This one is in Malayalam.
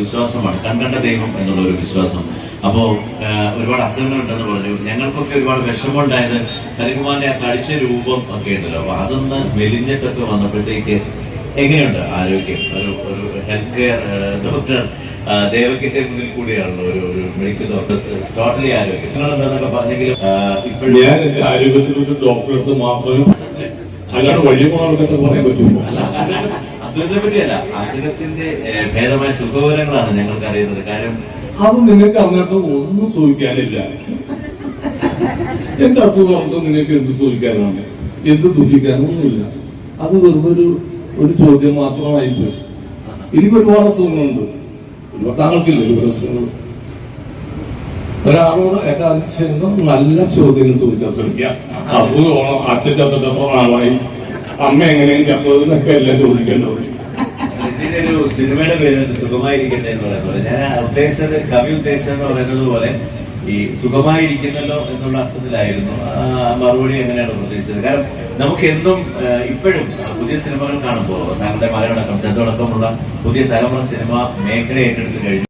വിശ്വാസമാണ്. കൺകണ്ട ദൈവം എന്നുള്ള ഒരു വിശ്വാസം. അപ്പോ ഒരുപാട് അസുഖങ്ങളുണ്ടെന്ന് പറഞ്ഞു. ഞങ്ങൾക്കൊക്കെ ഒരുപാട് വിഷമമുണ്ടായത് സലികുമാറിന്റെ ആ തടിച്ച രൂപം ഒക്കെ ഉണ്ടല്ലോ. അപ്പൊ അതൊന്ന് മെലിഞ്ഞിട്ടൊക്കെ വന്നപ്പോഴത്തേക്ക് എങ്ങനെയുണ്ട് ആരോഗ്യം? ഒരു ഒരു ഹെൽത്ത് കെയർ ഡോക്ടർ ദേവക്കിന്റെ മുന്നിൽ കൂടിയാണല്ലോ ഒരു ഒരു മെഡിക്കൽ ഡോക്ടർ ടോട്ടലി ആരോഗ്യം. നിങ്ങൾ എന്താണെന്നൊക്കെ പറഞ്ഞെങ്കിലും ആ, ഇപ്പോഴും ഞാൻ എന്റെ ആരോഗ്യത്തെ കുറിച്ച് ഡോക്ടറെ അടുത്ത് മാത്രമേ അല്ലാണ്ട് വഴി പോകണമെന്നൊക്കെ പറയാൻ അസുഖത്തെ- പറ്റിയല്ല അസുഖത്തിന്റെ ഭേദമായ സുഖവിവരങ്ങളാണ് ഞങ്ങൾക്ക് അറിയുന്നത് കാര്യം അത് നിങ്ങൾക്ക് അങ്ങോട്ട് ഒന്നും സൂചിക്കാനില്ല. എന്റെ അസുഖം നിങ്ങൾക്ക് എന്ത് സൂചിക്കാനാണ്? എന്ത് ദുഃഖിക്കാനൊന്നുമില്ല. അത് വെറുതെ ഒരു ചോദ്യം മാത്രമായി എനിക്ക് ഒരുപാട് അസുഖങ്ങളുണ്ട്. ഒരുപാട് താങ്കൾക്കില്ല ഒരുപാട് അസുഖങ്ങൾ. ഒരാളോട് എന്റെ ചെന്ന് നല്ല ചോദ്യങ്ങൾ ചോദിക്കാൻ ശ്രമിക്കാം അസുഖമാണോ അച്ഛൻ എത്ര നാളായി? അമ്മ എങ്ങനെയും ചത്തതെന്നൊക്കെ എല്ലാം ചോദിക്കേണ്ടത് ഒരു സിനിമയുടെ പേര് സുഖമായിരിക്കട്ടെ എന്ന് പറയുന്നത് ഞാൻ ഉദ്ദേശിച്ചത് കവി ഉദ്ദേശിച്ചത് എന്ന് പറയുന്നത് പോലെ ഈ സുഖമായിരിക്കുന്നല്ലോ എന്നുള്ള അർത്ഥത്തിലായിരുന്നു. മറുപടി എങ്ങനെയാണ് പ്രതീക്ഷിച്ചത്? കാരണം നമുക്ക് എന്നും ഇപ്പോഴും പുതിയ സിനിമകൾ കാണുമ്പോൾ താങ്കളുടെ മകനടക്കം ചെന്തടക്കമുള്ള പുതിയ തലമുറ സിനിമ മേഖല ഏറ്റെടുത്ത് കഴിഞ്ഞു.